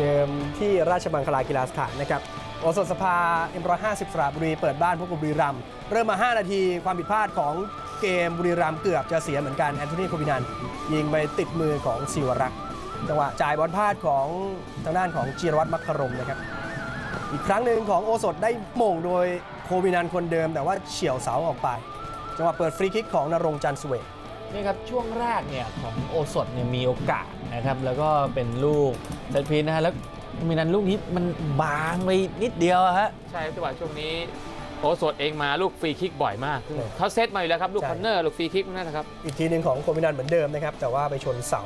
เกมที่ราชมังคลากีฬาสถานนะครับโอสถสภา M150 สระบุรีเปิดบ้านพบกับบุรีรัมย์เริ่มมา 5 นาทีความผิดพลาดของเกมบุรีรัมย์เกือบจะเสียเหมือนกันแอนโทนีโคบินันยิงไปติดมือของศิวรักษ์จังหวะจ่ายบอลพลาดของทางด้านของจีรวัตรมัคครมนะครับ อีกครั้งหนึ่งของโอสถได้โมงโดยโคบินันคนเดิม แต่ว่าเฉี่ยวเสาออกไป จังหวะเปิดฟรีคิกของนรงจันสเวกนี่ครับช่วงแรกเนี่ยของโอสถเนี่ยมีโอกาส นะครับแล้วก็เป็นลูกเซตพีชนะฮะแล้วมีนั้นลูกนี้มันบางไปนิดเดียวอะฮะ ใช่จังหวะช่วงนี้โอสดเองมาลูกฟรีคิกบ่อยมากใช่เขาเซตมาอยู่แล้วครับลูกใช่ คอนเนอร์ลูกฟรีคิกนั่นนะครับ อีกทีหนึ่งของโคบินันเหมือนเดิมนะครับ แต่ว่าไปชนเสา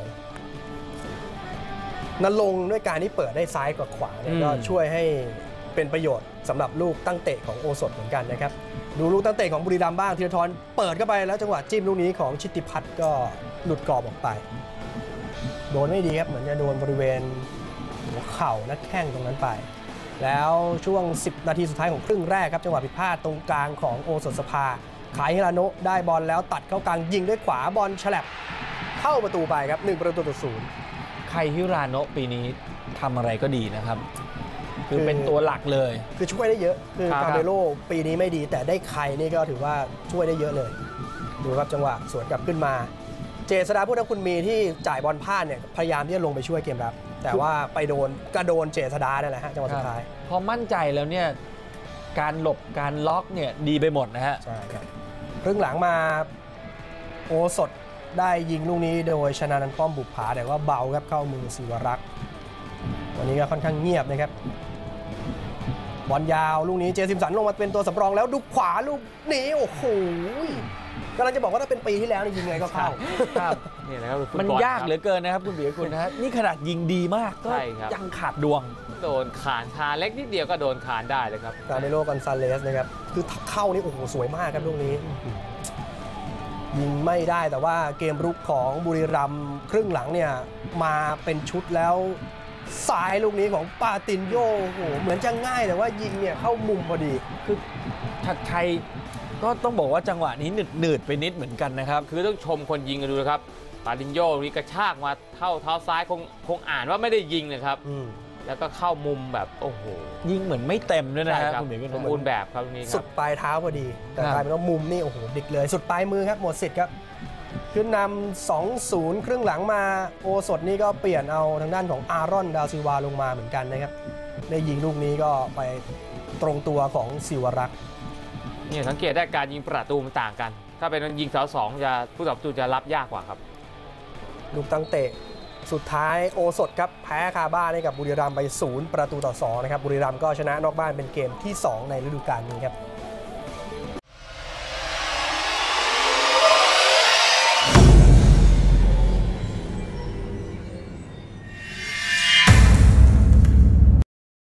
นรงค์ด้วยการที่เปิดได้ซ้ายกับขวาเนี่ยอืม ก็ช่วยให้เป็นประโยชน์สำหรับลูกตั้งเตะของโอสถเหมือนกันนะครับ ดูลูกตั้งเตะของบุรีรัมย์บ้างธีรทรเปิดเข้าไปแล้วจังหวะจิ้มลูกนี้ของชิตติพัฒน์ก็หลุดกรอบออกไป โดนไม่ดีครับ เหมือนจะโดนบริเวณหัวเข่าและแข้งตรงนั้นไป แล้วช่วง 10 นาทีสุดท้ายของครึ่งแรกครับจังหวะผิดพลาดตรงกลางของโอสถสภา ขายฮิราโนะได้บอลแล้วตัดเข้ากลางยิงด้วยขวาบอลฉลับเข้าประตูไปครับ1ประตูต่อศูนย์ใครฮิราโนะปีนี้ทำอะไรก็ดีนะครับ คือคือเป็นตัวหลักเลย คือช่วยได้เยอะคือครับคาเมโลปีนี้ไม่ดีแต่ได้ใครนี่ก็ถือว่าช่วยได้เยอะเลย ดูครับจังหวะสวนกลับขึ้นมา เจษดาพุทธคุณมีที่จ่ายบอลพลาดเนี่ยพยายามที่จะลงไปช่วยเกมรับ แต่ว่าไปโดนกระโดนเจษดานั่นแหละฮะจังหวะสุดท้าย พอมั่นใจแล้วเนี่ยการหลบการล็อกเนี่ยดีไปหมดนะฮะใช่ครับครึ่งหลังมาโอสดได้ยิงลูกนี้โดยชนะนันท์ป้อมบุปผาแต่ว่าเบาครับเข้ามือศิวรักษ์วันนี้ก็ค่อนข้างเงียบนะครับ บอลยาวลูกนี้เจสิมสันลงมาเป็นตัวสำรองแล้วดูขวาลูกนี้โอ้โหกำลังจะบอกว่าถ้าเป็นปีที่แล้วนี่ยิงไงก็เข้าครับนี่นะครับฟุตบอลมันยากครับเหลือเกินนะครับคุณเบียร์คุณนะฮะนี่ขนาดยิงดีมากก็ใช่ครับยังขาดดวง โดนขานคาเล็กนิดเดียวก็โดนขานได้เลยครับกาเมโลกอนซาเลสนะครับคือเข้านี่โอ้โหสวยมากครับลูกนี้ ยิงไม่ได้แต่ว่าเกมรุกของบุรีรัมย์ครึ่งหลังเนี่ยมาเป็นชุดแล้ว ซ้ายลูกนี้ของปาตินโยโอ้โหเหมือนจะง่ายแต่ว่ายิงเนี่ยเข้ามุมพอดี คือถัดไทยก็ต้องบอกว่าจังหวะนี้หนืดหนืดๆไปนิดเหมือนกันนะครับ คือต้องชมคนยิงกันดูนะครับปาดินโยนี่กระชากมาเข้าเท้าซ้ายคงคงอ่านว่าไม่ได้ยิงนะครับอืมแล้วก็เข้ามุมแบบโอ้โหยิงเหมือนไม่เต็มด้วยนะใช่ฮะครับคุณเบียร์คุณสมบูรณ์แบบครับตรงนี้คสุรัดบปลายเท้าพอดี แต่ครับกลายเป็นว่ามุมนี่โอ้โหดิกเลย สุดปลายมือครับหมดสิทธิ์ครับ ขึ้นนำ2-0 ครึ่งหลังมาโอสดนี่ก็เปลี่ยนเอาทางด้านของอารอนดาวซิลวาลงมาเหมือนกันนะครับได้ยิงลูกนี้ก็ไปตรงตัวของศิวรักษ์เนี่ยสังเกตได้การยิงประตูมันต่างกัน ถ้าเป็นยิงเสาสองจะผู้ต่อประตูจะรับยากกว่าครับ ลูกตั้งเตะสุดท้ายโอสดครับแพ้คาบ้านให้กับบุรีรัมย์ไป 0 ประตูต่อ 2 นะครับ บุรีรัมย์ก็ชนะนอกบ้านเป็นเกมที่ 2 ในฤดูกาลนี้ครับ